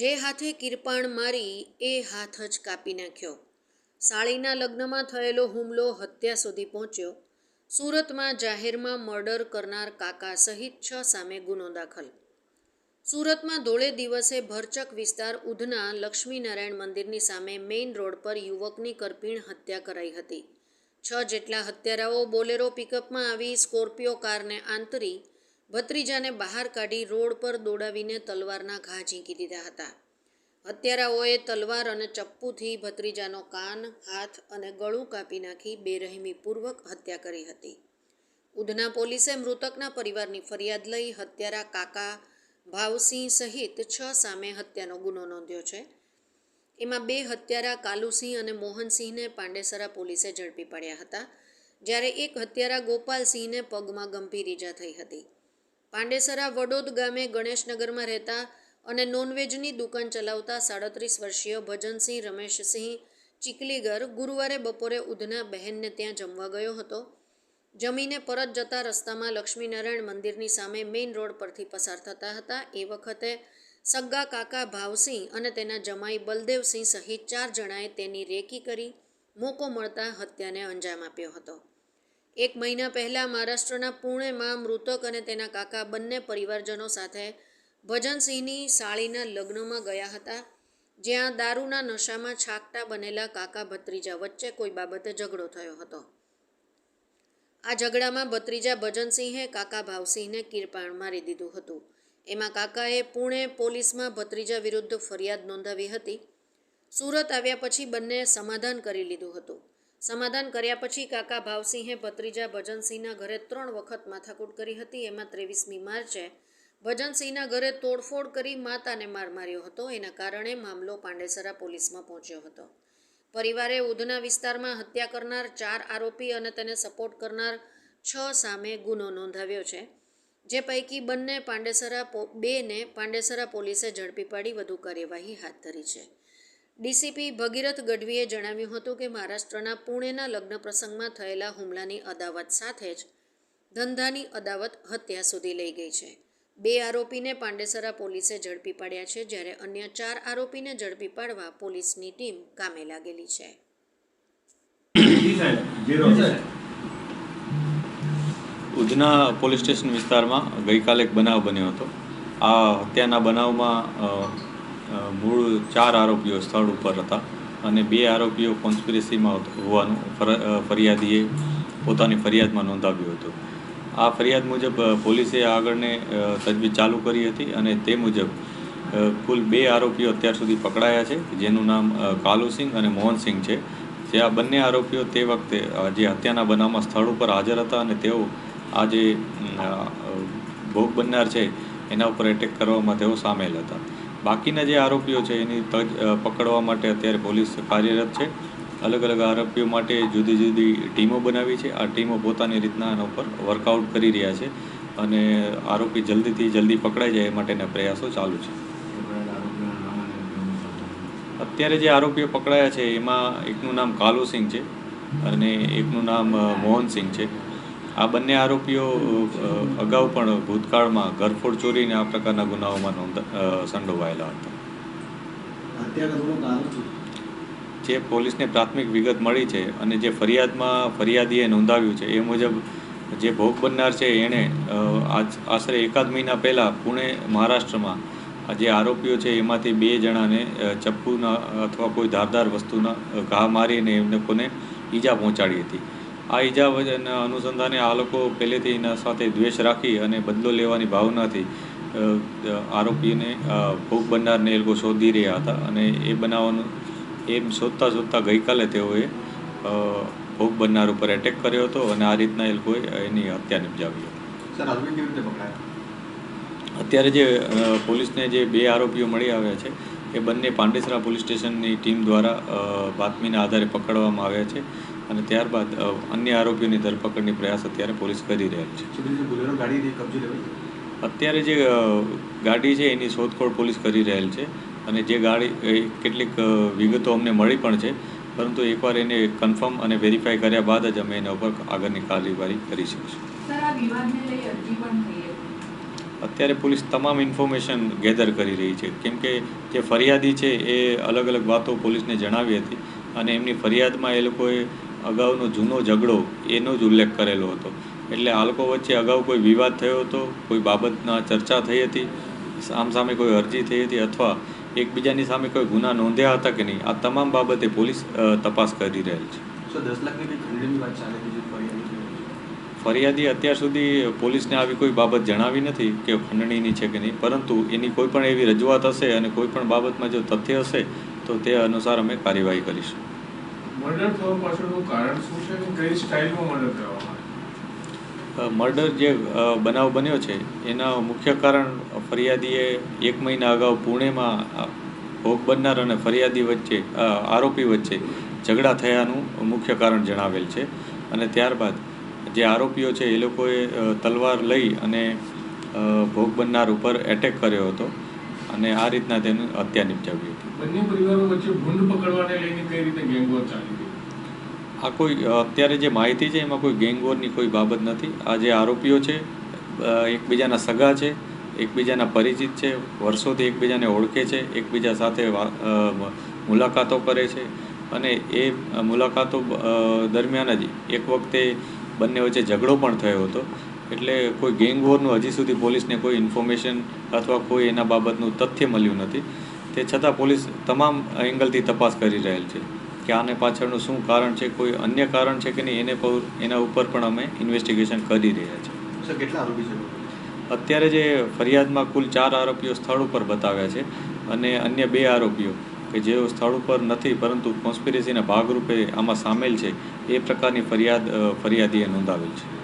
જે હાથે કિરપાણ મારી એ હાથ જ કાપી નાખ્યો. સાળીના લગ્નમાં થયેલો હુમલો હત્યા સુધી પહોંચ્યો. સુરતમાં જાહેરમાં મર્ડર કરનાર કાકા સહિત છ સામે ગુનો દાખલ. સુરતમાં ધોળે દિવસે ભરચક વિસ્તાર ઉધના લક્ષ્મીનારાયણ મંદિરની સામે મેઇન રોડ પર યુવકની કરપીણ હત્યા કરાઈ હતી. છ જેટલા હત્યારાઓ બોલેરો પિકઅપમાં આવી સ્કોર્પિયો કારને આંતરી ભત્રીજાને બહાર કાઢી રોડ પર દોડાવીને તલવારના ઘા ઝીંકી દીધા હતા. હત્યારાઓએ તલવાર અને ચપ્પુથી ભત્રીજાનો કાન, હાથ અને ગળું કાપી નાખી બેરહેમીપૂર્વક હત્યા કરી હતી. ઉધના પોલીસે મૃતકના પરિવારની ફરિયાદ લઈ હત્યારા કાકા ભાવસિંહ સહિત છ સામે હત્યાનો ગુનો નોંધ્યો છે. એમાં બે હત્યારા કાલુસિંહ અને મોહનસિંહને પાંડેસરા પોલીસે ઝડપી પાડ્યા હતા, જ્યારે એક હત્યારા ગોપાલસિંહને પગમાં ગંભીર ઈજા થઈ હતી. પાંડેસરા વડોદ ગામે ગણેશનગરમાં રહેતા અને નોનવેજની દુકાન ચલાવતા સાડત્રીસ વર્ષીય ભજનસિંહ રમેશસિંહ ચીકલીગર ગુરુવારે બપોરે ઉધના બહેનને ત્યાં જમવા ગયો હતો. જમીને પરત જતા રસ્તામાં લક્ષ્મીનારાયણ મંદિરની સામે મેઇન રોડ પરથી પસાર થતા હતા. એ વખતે સગ્ગા કાકા ભાવસિંહ અને તેના જમાઈ બલદેવસિંહ સહિત ચાર જણાએ તેની રેકી કરી મોકો મળતા હત્યાને અંજામ આપ્યો હતો. એક મહિના પહેલાં મહારાષ્ટ્રના પુણેમાં મૃતક અને તેના કાકા બંને પરિવારજનો સાથે ભજનસિંહની સાળીના લગ્નમાં ગયા હતા, જ્યાં દારૂના નશામાં છાકટા બનેલા કાકા ભત્રીજા વચ્ચે કોઈ બાબતે ઝઘડો થયો હતો. આ ઝઘડામાં ભત્રીજા ભજનસિંહે કાકા ભાવસિંહને કિરપાણ મારી દીધું હતું. એમાં કાકાએ પુણે પોલીસમાં ભત્રીજા વિરુદ્ધ ફરિયાદ નોંધાવી હતી. સુરત આવ્યા પછી બંને સમાધાન કરી લીધું હતું. સમાધાન કર્યા પછી કાકા ભાવસિંહે ભત્રીજા ભજનસિંહના ઘરે ત્રણ વખત માથાકૂટ કરી હતી. એમાં ત્રેવીસમી માર્ચે ભજનસિંહના ઘરે તોડફોડ કરી માતાને માર માર્યો હતો. એના કારણે મામલો પાંડેસરા પોલીસમાં પહોંચ્યો હતો. પરિવારે ઉધના વિસ્તારમાં હત્યા કરનાર ચાર આરોપી અને તેને સપોર્ટ કરનાર છ સામે ગુનો નોંધાવ્યો છે. જે પૈકી બંને પાંડેસરા બેને પાંડેસરા પોલીસે ઝડપી પાડી વધુ કાર્યવાહી હાથ ધરી છે. ડીસીપી ભગીરથ ગઢવીએ જણાવ્યું હતું કે મહારાષ્ટ્રના પુણેના લગ્ન પ્રસંગમાં થયેલા હુમલાની અદાવત સાથે જ ધંધાની અદાવત હત્યા સુધી લઈ ગઈ છે. બે આરોપીને પાંડેસરા પોલીસે ઝડપી પાડ્યા છે જ્યારે અન્ય ચાર આરોપીને ઝડપી પાડવા પોલીસની ટીમ કામે લાગેલી છે. ઉધના પોલીસ સ્ટેશન વિસ્તારમાં ગઈકાલે એક બનાવ બન્યો હતો. આ હત્યાના બનાવમાં મૂળ ચાર આરોપીઓ સ્થળ ઉપર હતા અને બે આરોપીઓ કોન્સ્પિરસીમાં હોવાનું ફર- ફરિયાદીએ પોતાની ફરિયાદમાં નોંધાવ્યું હતું. આ ફરિયાદ મુજબ પોલીસે આગળને તજવીજ ચાલુ કરી હતી અને તે મુજબ કુલ બે આરોપીઓ અત્યાર સુધી પકડાયા છે, જેનું નામ કાલુસિંહ અને મોહનસિંહ છે. જે આ બંને આરોપીઓ તે વખતે જે હત્યાના બનાવમાં સ્થળ ઉપર હાજર હતા અને તેઓ આ જે ભોગ બનનાર છે, એના ઉપર એટેક કરવામાં તેઓ સામેલ હતા. બાકીના જે આરોપીઓ છે, એની પકડવા માટે અત્યારે પોલીસ કાર્યરત છે. અલગ અલગ આરોપીઓ માટે જુદી જુદી ટીમો બનાવી છે. આ ટીમો પોતાની રીતના આના ઉપર વર્કઆઉટ કરી રહ્યા છે અને આરોપી જલ્દીથી જલ્દી પકડાઈ જાય એ માટેના પ્રયાસો ચાલુ છે. અત્યારે જે આરોપીઓ પકડાયા છે, એમાં એકનું નામ કાલુસિંહ છે અને એકનું નામ મોહનસિંહ છે. આ બંને આરોપીઓ અગાઉ પણ ભૂતકાળમાં ઘરફોડ ચોરીને આ પ્રકારના ગુનાઓમાં સંડોવાયેલા હતા. જે પોલીસને પ્રાથમિક વિગત મળી છે અને જે ફરિયાદમાં ફરિયાદીએ નોંધાવ્યું છે એ મુજબ જે ભોગ બનનાર છે એણે આશરે એકાદ મહિના પહેલાં પુણે મહારાષ્ટ્રમાં જે આરોપીઓ છે એમાંથી બે જણાને ચપ્પુના અથવા કોઈ ધારદાર વસ્તુના ઘા મારીને એમને કોને ઈજા પહોંચાડી હતી. આ ઈજા વજના અનુસંધાને આ લોકો પહેલેથી એના સાથે દ્વેષ રાખી અને બદલો લેવાની ભાવનાથી આરોપીને ભોગ બનનારને એ લોકો શોધી રહ્યા હતા અને એ બનાવવાનું એમ શોધતા શોધતા ગઈકાલે તેઓએ ભોગ બનનાર ઉપર એટેક કર્યો હતો અને આ રીતના એ લોકોએ એની હત્યા નિપજાવી હતી. અત્યારે જે પોલીસને જે બે આરોપીઓ મળી આવ્યા છે એ બંને પાંડેસરા પોલીસ સ્ટેશનની ટીમ દ્વારા બાતમીના આધારે પકડવામાં આવ્યા છે. અને ત્યારબાદ અન્ય આરોપીઓની ધરપકડની પ્રયાસ અત્યારે પોલીસ કરી રહેલ છે. અત્યારે જે ગાડી છે એની શોધખોળ પોલીસ કરી રહેલ છે અને જે ગાડી એ કેટલીક વિગતો અમને મળી પણ છે પરંતુ એકવાર એને કન્ફર્મ અને વેરીફાઈ કર્યા બાદ જ અમે એના ઉપર આગળની કાર્યવાહી કરી શકીશું. સર આ વિવાદને લઈ અરજી પણ થઈ હતી. અત્યારે પોલીસ તમામ ઇન્ફોર્મેશન ગેધર કરી રહી છે. કેમ કે જે ફરિયાદી છે એ અલગ અલગ વાતો પોલીસને જણાવી હતી અને એમની ફરિયાદમાં એ લોકોએ અગાઉનો જૂનો ઝઘડો એનો જ ઉલ્લેખ કરેલો હતો. એટલે આ લોકો વચ્ચે અગાઉ કોઈ વિવાદ થયો હતો? કોઈ બાબતના ચર્ચા થઈ હતી? સામસામે કોઈ અરજી થઈ હતી? અથવા એકબીજાની સામે કોઈ ગુના નોંધ્યા હતા કે નહીં? આ તમામ બાબતે પોલીસ તપાસ કરી રહેલ છે? ફરિયાદી અત્યાર સુધી પોલીસને આવી કોઈ બાબત જણાવી નથી કે ખંડણીની છે કે નહીં પરંતુ એની કોઈ પણ એવી રજૂઆત હશે અને કોઈ પણ બાબતમાં જો તથ્ય હશે તો તે અનુસાર અમે કાર્યવાહી કરીશું. મર્ડર થવા પાછળનું કારણ શું છે? કઈ સ્ટાઇલમાં મર્ડર કરવામાં મર્ડર જે બનાવ બન્યો છે, એના મુખ્ય કારણ ફરિયાદીએ એક મહિના અગાઉ પુણેમાં ભોગ બનનાર અને ફરિયાદી વચ્ચે આરોપી વચ્ચે ઝઘડા થયાનું મુખ્ય કારણ જણાવેલ છે. અને ત્યારબાદ જે આરોપીઓ છે, એ લોકોએ તલવાર લઈ અને ભોગ બનનાર ઉપર એટેક કર્યો હતો અને આ રીતના તેનું હત્યા નિપજાવી હતી બંને પરિવારો વચ્ચે ભૂંડ પકડવાને લઈને કઈ રીતે ગેંગવોર ચાલી ગઈ આ કોઈ અત્યારે જે માહિતી છે એમાં કોઈ ગેંગવોરની કોઈ બાબત નથી. આ જે આરોપીઓ છે એકબીજાના સગા છે, એકબીજાના પરિચિત છે, વર્ષોથી એકબીજાને ઓળખે છે, એકબીજા સાથે મુલાકાતો કરે છે અને એ મુલાકાતો દરમિયાન જ એક વખતે બંને વચ્ચે ઝઘડો પણ થયો હતો. એટલે કોઈ ગેંગવોરનું હજી સુધી પોલીસને કોઈ ઇન્ફોર્મેશન અથવા કોઈ એના બાબતનું તથ્ય મળ્યું નથી. તે છતાં પોલીસ તમામ એંગલથી તપાસ કરી રહેલ છે કે આને પાછળનું શું કારણ છે કોઈ અન્ય કારણ છે કે નહીં એને પર એના ઉપર પણ અમે ઇન્વેસ્ટિગેશન કરી રહ્યા છીએ. કેટલા આરોપી છે? અત્યારે જે ફરિયાદમાં કુલ ચાર આરોપીઓ સ્થળ ઉપર બતાવ્યા છે અને અન્ય બે આરોપીઓ કે જેઓ સ્થળ ઉપર નથી પરંતુ કોન્સ્પિરસીના ભાગરૂપે આમાં સામેલ છે એ પ્રકારની ફરિયાદ ફરિયાદીએ નોંધાવેલ છે.